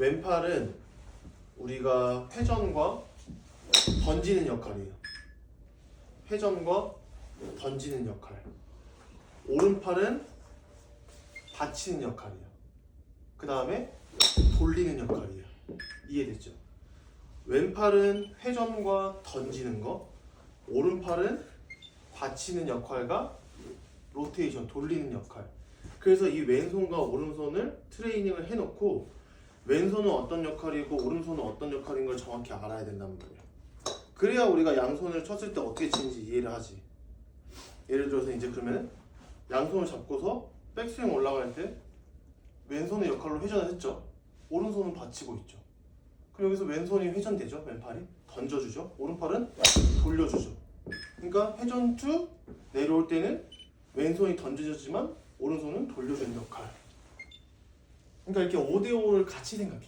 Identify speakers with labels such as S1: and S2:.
S1: 왼팔은 우리가 회전과 던지는 역할이에요. 회전과 던지는 역할. 오른팔은 받치는 역할이에요. 그 다음에 돌리는 역할이에요. 이해됐죠? 왼팔은 회전과 던지는 거, 오른팔은 받치는 역할과 로테이션, 돌리는 역할. 그래서 이 왼손과 오른손을 트레이닝을 해놓고 왼손은 어떤 역할이고 오른손은 어떤 역할인 걸 정확히 알아야 된단 말이에요. 그래야 우리가 양손을 쳤을 때 어떻게 치는지 이해를 하지. 예를 들어서 이제 그러면 양손을 잡고서 백스윙 올라갈 때 왼손의 역할로 회전을 했죠. 오른손은 받치고 있죠. 그럼 여기서 왼손이 회전되죠. 왼팔이 던져주죠. 오른팔은 돌려주죠. 그러니까 회전 투 내려올 때는 왼손이 던져주지만 오른손은 돌려주는 역할. 그러니까 이렇게 5대5를 같이 생각해.